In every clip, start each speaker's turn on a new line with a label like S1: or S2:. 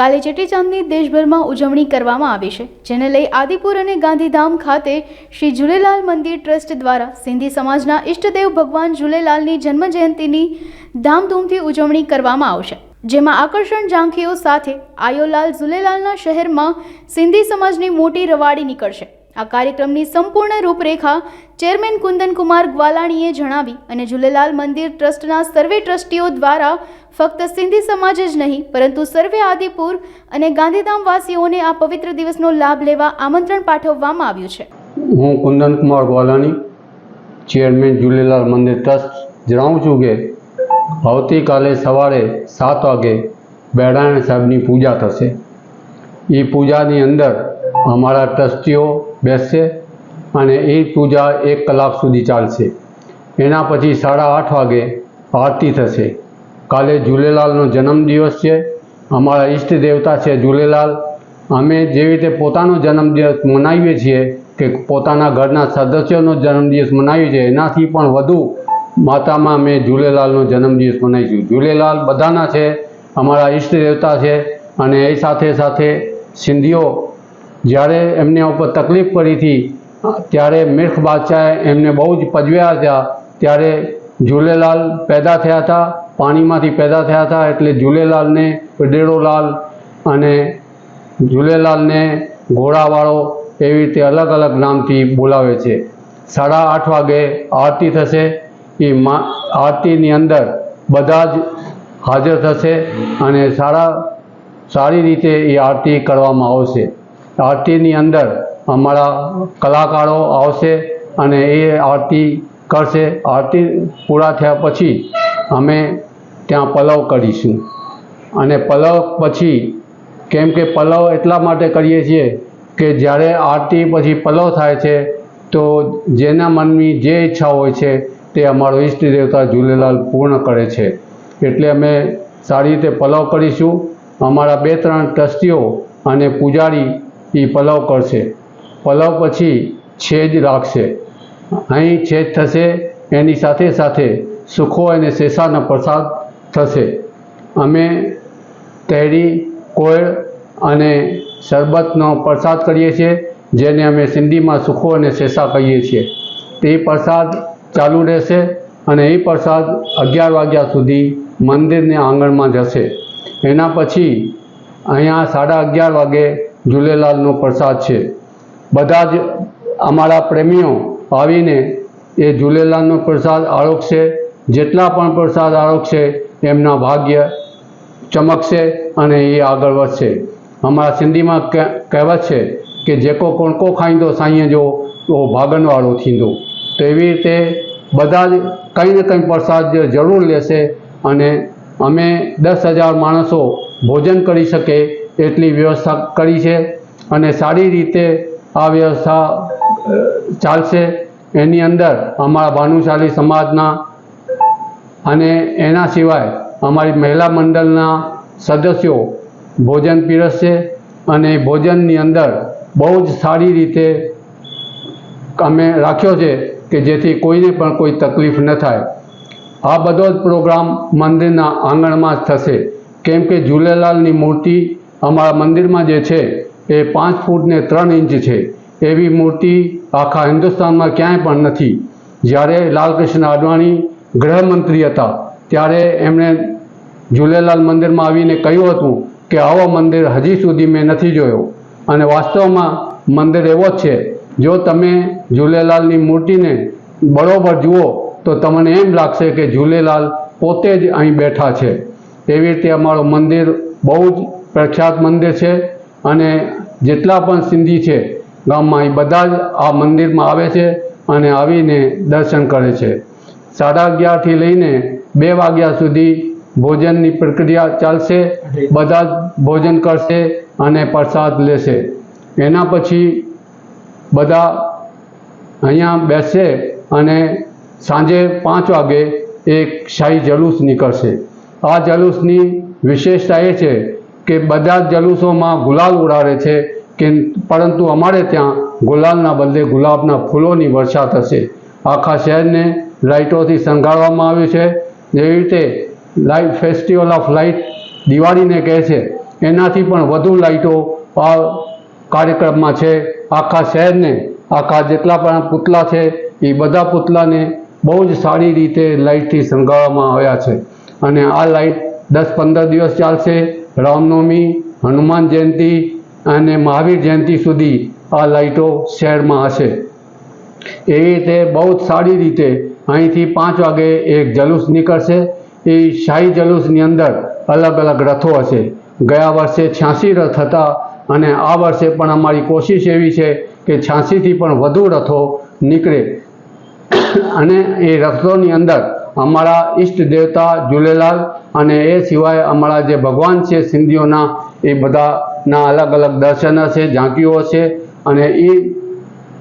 S1: કાલે ચેટીચાંદની દેશભરમાં ઉજવણી કરવામાં આવી છે, જેને લઈ આદિપુર અને ગાંધીધામ ખાતે શ્રી ઝૂલેલાલ મંદિર ટ્રસ્ટ દ્વારા સિંધી સમાજના ઈષ્ટદેવ ભગવાન ઝૂલેલાલની જન્મજયંતિની ધામધૂમથી ઉજવણી કરવામાં આવશે. જેમાં આકર્ષણ ઝાંખીઓ સાથે આયોલાલ ઝૂલેલાલના શહેરમાં સિંધી સમાજની મોટી રવાડી નીકળશે. આ કાર્યક્રમની સંપૂર્ણ રૂપરેખા ચેરમેન કુંદનકુમાર ગ્વાલાણીએ જણાવી અને ઝૂલેલાલ મંદિર ટ્રસ્ટના સર્વે ટ્રસ્ટીઓ દ્વારા ફક્ત સિંધી સમાજ જ નહીં, પરંતુ સર્વે આદિપુર અને ગાંધીધામવાસીઓને આ પવિત્ર દિવસનો લાભ લેવા આમંત્રણ પાઠવવામાં આવ્યું છે.
S2: હું કુંદનકુમાર ગ્વાલાણી, ચેરમેન ઝૂલેલાલ મંદિર ટ્રસ્ટ, જણાવું છું કે આવતીકાલે સવારે સાત વાગે બેડાણા સાહેબની પૂજા થશે. એ પૂજાની અંદર અમારા ટ્રસ્ટીઓ બેસશે અને એ પૂજા એક કલાક સુધી ચાલશે. એના પછી સાડા આઠ વાગે આરતી થશે. કાલે ઝૂલેલાલનો જન્મદિવસ છે. અમારા ઈષ્ટ દેવતા છે ઝૂલેલાલ અમે જેવી રીતે પોતાનો જન્મદિવસ મનાવીએ છીએ કે પોતાના ઘરના સદસ્યોનો જન્મદિવસ મનાવીએ છીએ, એનાથી પણ વધુ માતામાં અમે ઝૂલેલાલનો જન્મદિવસ મનાવીશું ઝૂલેલાલ બધાના છે, અમારા ઈષ્ટ દેવતા છે અને એ સાથે સાથે સિંધીઓ જ્યારે એમને ઉપર તકલીફ પડી હતી, ત્યારે મિર્ખ બાદશાહે એમને બહુ જ પજવ્યા હતા. ત્યારે ઝૂલેલાલ પેદા થયા હતા, પાણીમાંથી પેદા થયા હતા, એટલે ઝૂલેલાલને પડેડોલાલ અને ઝૂલેલાલને ઘોડાવાળો એવી રીતે અલગ અલગ નામથી બોલાવે છે. સાડા આઠ વાગે આરતી થશે. એ મા, આરતીની અંદર બધા જ હાજર થશે અને સારા, સારી રીતે એ આરતી કરવામાં આવશે. આરતીની અંદર અમારા કલાકારો આવશે અને એ આરતી કરશે. આરતી પૂરા થયા પછી અમે ત્યાં પલવ કરીશું. અને પલવ પછી કેમ કે પલવ એટલા માટે કરીએ છીએ કે જ્યારે આરતી પછી પલવ થાય છે, તો જેના મનની જે ઈચ્છા હોય છે તે અમારો ઈષ્ટ દેવતા ઝૂલેલાલ પૂર્ણ કરે છે. એટલે અમે સારી રીતે પલવ કરીશું. અમારા બે ત્રણ ટ્રસ્ટીઓ અને પૂજારી એ પલાવ કરશે. પલાવ પછી છેજ રાખશે. અહીં છેજ થશે, એની સાથે સાથે સુખો અને શેષાનો પ્રસાદ થશે. અમે તેડી કોળ અને શરબતનો પ્રસાદ કરીએ છીએ, જેને અમે સિંધીમાં સુખો અને શેષા કહીએ છીએ. તે પ્રસાદ ચાલુ રહેશે અને એ પ્રસાદ અગિયાર વાગ્યા સુધી મંદિરને આંગણમાં જશે. એના પછી અહીંયા સાડા અગિયાર વાગે ઝૂલેલાલનો પ્રસાદ છે. બધા જ અમારા પ્રેમીઓ આવીને એ ઝૂલેલાલનો પ્રસાદ આરોગશે, જેટલા પણ પ્રસાદ આરોગશે, એમના ભાગ્ય ચમકશે અને એ આગળ વધશે. અમારા સિંધીમાં કહેવત છે કે જેકો કોણકો ખાઈંદો સાંઈએ જો, તો ભાગનવાળો થીંદો તો એવી રીતે બધા જ કંઈ ને કંઈ પ્રસાદ જરૂર લેશે અને અમે દસ હજાર માણસો ભોજન કરી શકે એટલી વ્યવસ્થા કરી છે અને સારી રીતે આ વ્યવસ્થા ચાલશે. એની અંદર અમારા ભાનુશાલી સમાજના અને એના સિવાય અમારી મહિલા મંડળના સદસ્યો ભોજન પીરસશે અને ભોજનની અંદર બહુ જ સારી રીતે અમે રાખ્યો છે કે જેથી કોઈને પણ કોઈ તકલીફ ન થાય. આ બધો જ પ્રોગ્રામ મંદિરના આંગણમાં જ થશે. કેમ કે ઝૂલેલાલની મૂર્તિ અમારા મંદિરમાં જે છે, એ પાંચ ફૂટ ને ત્રણ ઇંચ છે. એવી મૂર્તિ આખા હિન્દુસ્તાનમાં ક્યાંય પણ નથી. જ્યારે લાલકૃષ્ણ અડવાણી ગૃહમંત્રી હતા, ત્યારે એમણે ઝૂલેલાલ મંદિરમાં આવીને કહ્યું હતું કે, આવો મંદિર હજી સુધી મેં નથી જોયો. અને વાસ્તવમાં મંદિર એવો જ છે, જો તમે ઝૂલેલાલની મૂર્તિને બરોબર જુઓ, તો તમને એમ લાગશે કે ઝૂલેલાલ પોતે જ અહીં બેઠા છે. એવી રીતે અમારું મંદિર બહુ જ પ્રખ્યાત મંદિર છે અને જેટલા પણ સિંધી છે ગામમાં એ બધા જ આ મંદિરમાં આવે છે અને આવીને દર્શન કરે છે. સાડા અગિયારથી લઈને બે વાગ્યા સુધી ભોજનની પ્રક્રિયા ચાલશે, બધા જ ભોજન કરશે અને પ્રસાદ લેશે. એના પછી બધા અહીંયા બેસશે અને સાંજે પાંચ વાગે એક શાહી જલુસ નીકળશે. આ જલુસની વિશેષતા એ છે કે બધા જલુસોમાં ગુલાલ ઉડાડે છે કે પરંતુ અમારે ત્યાં ગુલાલના બદલે ગુલાબના ફૂલોની વર્ષા થશે. આખા શહેરને લાઇટોથી શણગારવામાં આવ્યું છે. જેવી રીતે લાઇટ ફેસ્ટિવલ ઓફ લાઇટ દિવાળીને કહે છે, એનાથી પણ વધુ લાઇટો આ કાર્યક્રમમાં છે. આખા શહેરને, આખા જેટલા પણ પૂતલા છે, એ બધા પૂતલાને બહુ જ સારી રીતે લાઇટથી શણગારવામાં આવ્યા છે. અને આ લાઇટ દસ પંદર દિવસ ચાલશે. રામનવમી, હનુમાન જયંતિ અને મહાવીર જયંતિ સુધી આ લાઇટો શહેરમાં હશે. એવી રીતે બહુ જ સારી રીતે અહીંથી પાંચ વાગે એક જલુસ નીકળશે. એ શાહી જલુસની અંદર અલગ અલગ રથો હશે. ગયા વર્ષે છ્યાસી રથ હતા અને આ વર્ષે પણ અમારી કોશિશ એવી છે કે છ્યાસીથી પણ વધુ રથો નીકળે. અને એ રથોની અંદર અમારા ઈષ્ટ દેવતા ઝૂલેલાલ અને એ સિવાય અમારા જે ભગવાન છે, સિંધીઓના, એ બધાના અલગ અલગ દર્શન હશે ઝાંકીઓ હશે અને એ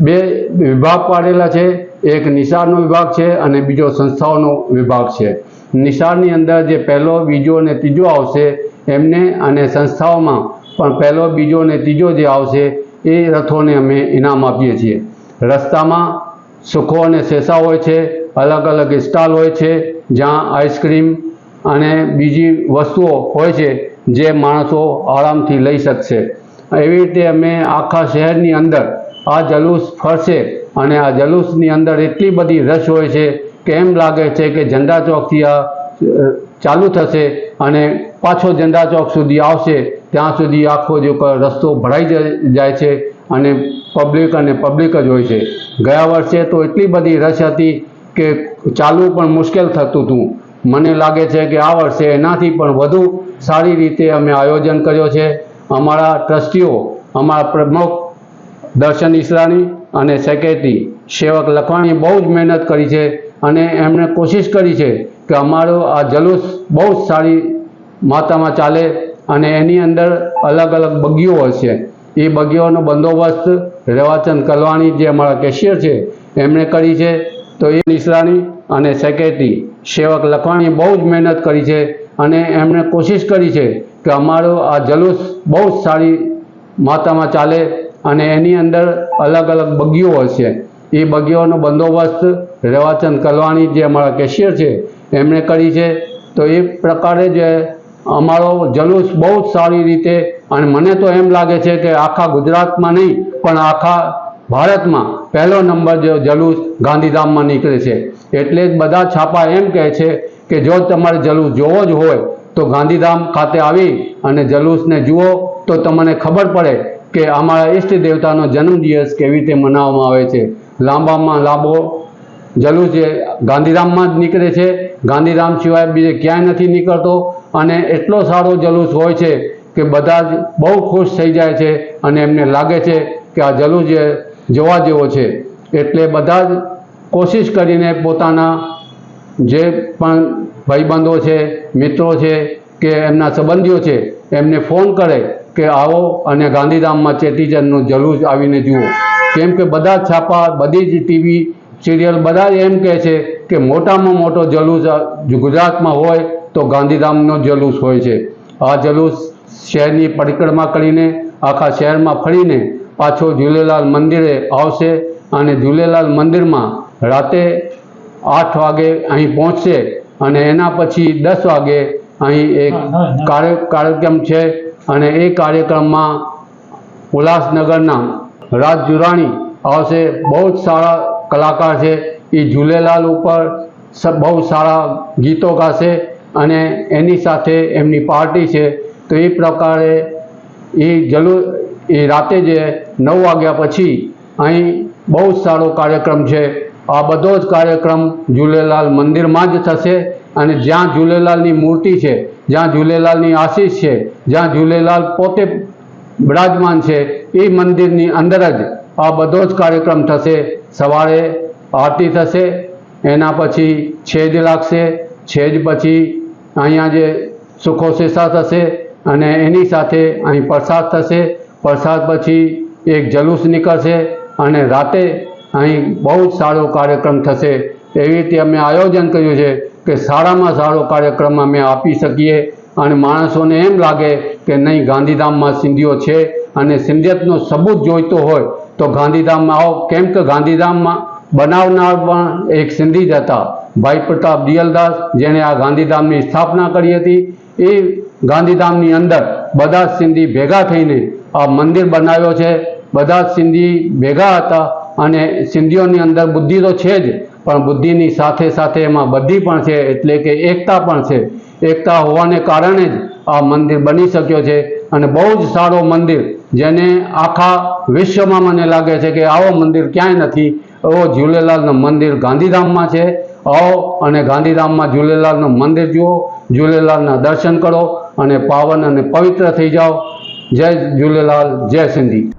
S2: બે વિભાગ પાડેલા છે. એક નિશાળનો વિભાગ છે અને બીજો સંસ્થાઓનો વિભાગ છે. નિશાળની અંદર જે પહેલો, બીજો અને ત્રીજો આવશે, એમને અને સંસ્થાઓમાં પણ પહેલો, બીજો અને ત્રીજો જે આવશે, એ રથોને અમે ઇનામ આપીએ છીએ. રસ્તામાં સુખો અને શેષા હોય છે, અલગ અલગ સ્ટાલ હોય છે, જ્યાં આઈસ્ક્રીમ અને બીજી વસ્તુઓ હોય છે જે માણસો આરામથી લઈ શકશે. એવી રીતે અમે આખા શહેરની અંદર આ જલુસ ફરશે અને આ જલુસની અંદર એટલી બધી રશ હોય છે કે એમ લાગે છે કે ઝંડા ચોકથી આ ચાલુ થશે અને પાછો ઝંડા ચોક સુધી આવશે. ત્યાં સુધી આખો જે રસ્તો ભરાઈ જાય છે અને પબ્લિક અને પબ્લિક જ હોય છે. ગયા વર્ષે તો એટલી બધી રશ હતી કે ચાલવું પણ મુશ્કેલ થતું હતું. મને લાગે છે કે આ વર્ષે એનાથી પણ વધુ સારી રીતે અમે આયોજન કર્યો છે. અમારા ટ્રસ્ટીઓ, અમારા પ્રમુખ દર્શન ઈસરાણી અને સેક્રેટરી સેવક લખવાણી બહુ જ મહેનત કરી છે અને એમણે કોશિશ કરી છે કે અમારો આ જલુસ બહુ જ સારી માત્રામાં ચાલે અને એની અંદર અલગ અલગ બગીઓ હશે એ બગીઓનો બંદોબસ્ત, રેવાચંદ કલવાણી જે અમારા કેશિયર છે, એમણે કરી છે. તો એ ઈસરાની અને સેક્રેટરી સેવક લખવાણી બહુ જ મહેનત કરી છે અને એમણે કોશિશ કરી છે કે અમારો આ જલુસ બહુ જ સારી માતામાં ચાલે અને એની અંદર અલગ અલગ બગીઓ હશે એ બગીઓનો બંદોબસ્ત રેવાચંદ કલવાણી જે અમારા કેશિયર છે, એમણે કરી છે. તો એ પ્રકારે જે અમારો જલુસ બહુ જ સારી રીતે અને મને તો એમ લાગે છે કે આખા ગુજરાતમાં નહીં, પણ આખા ભારતમાં પહેલો નંબર જે જલુસ ગાંધીધામમાં નીકળે છે. એટલે જ બધા છાપા એમ કહે છે કે જો તમારે જલુસ જોવો જ હોય તો ગાંધીધામ ખાતે આવી અને જલુસને જુઓ તો તમને ખબર પડે કે અમારા ઈષ્ટ દેવતાનો જન્મદિવસ કેવી રીતે મનાવવામાં આવે છે. લાંબામાં લાંબો જલુસ જે ગાંધીધામમાં જ નીકળે છે. ગાંધીધામ સિવાય બીજે ક્યાંય નથી નીકળતો અને એટલો સારો જલુસ હોય છે કે બધા જ બહુ ખુશ થઈ જાય છે અને એમને લાગે છે કે આ જલુસ જે જોવા જેવો છે. એટલે બધા જ કોશિશ કરીને પોતાના જે પણ ભાઈબંધો છે, મિત્રો છે, કે એમના સંબંધીઓ છે, એમને ફોન કરે કે આવો અને ગાંધીધામમાં ચેટીચંદનું જલુસ આવીને જુઓ. કેમ કે બધા જ છાપા, બધી જ ટીવી સિરિયલ બધા એમ કહે છે કે મોટામાં મોટો જલુસ ગુજરાતમાં હોય તો ગાંધીધામનો જલુસ હોય છે. આ જલુસ શહેરની પરિક્રમા કરીને આખા શહેરમાં ફરીને પાછો ઝૂલેલાલ મંદિરે આવશે અને ઝૂલેલાલ મંદિરમાં રાતે આઠ વાગે અહીં પહોંચશે અને એના પછી દસ વાગે અહીં એક કાર્ય કાર્યક્રમ છે અને એ કાર્યક્રમમાં ઉલ્લાસનગરના રાજ જુરાણી આવશે. બહુ જ સારા કલાકાર છે. એ ઝૂલેલાલ ઉપર બહુ સારા ગીતો ગાશે અને એની સાથે એમની પાર્ટી છે. તો એ પ્રકારે એ જલુ એ રાતે જે નવ વાગ્યા પછી અહીં બહુ જ સારો કાર્યક્રમ છે. આ બધો જ કાર્યક્રમ ઝૂલેલાલ મંદિરમાં જ થશે અને જ્યાં ઝૂલેલાલની મૂર્તિ છે, જ્યાં ઝૂલેલાલની આશીષ છે, જ્યાં ઝૂલેલાલ પોતે બિરાજમાન છે, એ મંદિરની અંદર જ આ બધો જ કાર્યક્રમ થશે. સવારે આરતી થશે, એના પછી છેજ લાગશે, છેજ પછી અહીંયા જે સુખો શેષા થશે અને એની સાથે અહીં પ્રસાદ થશે. પ્રસાદ પછી એક જલુસ નીકળશે અને રાતે અહીં બહુ જ સારો કાર્યક્રમ થશે. એવી રીતે અમે આયોજન કર્યું છે કે સારામાં સારો કાર્યક્રમ અમે આપી શકીએ અને માણસોને એમ લાગે કે નહીં, ગાંધીધામમાં સિંધીઓ છે અને સિંધિયતનો સબૂત જોઈતો હોય તો ગાંધીધામમાં આવો. કેમ કે ગાંધીધામમાં બનાવનાર પણ એક સિંધી જ હતા. ભાઈ પ્રતાપ દિયલદાસ, જેણે આ ગાંધીધામની સ્થાપના કરી હતી. એ ગાંધીધામની અંદર બધા જ સિંધી ભેગા થઈને આ મંદિર બનાવ્યો છે. બધા જ સિંધી ભેગા હતા અને સિંધીઓની અંદર બુદ્ધિ તો છે જ, પણ બુદ્ધિની સાથે સાથે એમાં બધી પણ છે, એટલે કે એકતા પણ છે. એકતા હોવાને કારણે જ આ મંદિર બની શક્યો છે અને બહુ જ સારો મંદિર, જેને આખા વિશ્વમાં મને લાગે છે કે આવો મંદિર ક્યાંય નથી. એવો ઝૂલેલાલનું મંદિર ગાંધીધામમાં છે. આવો અને ગાંધીધામમાં ઝૂલેલાલનું મંદિર જુઓ. ઝૂલેલાલના દર્શન કરો. અને પાવન અને પવિત્ર થઈ જાઓ. જય ઝૂલેલાલ જય સિંધી.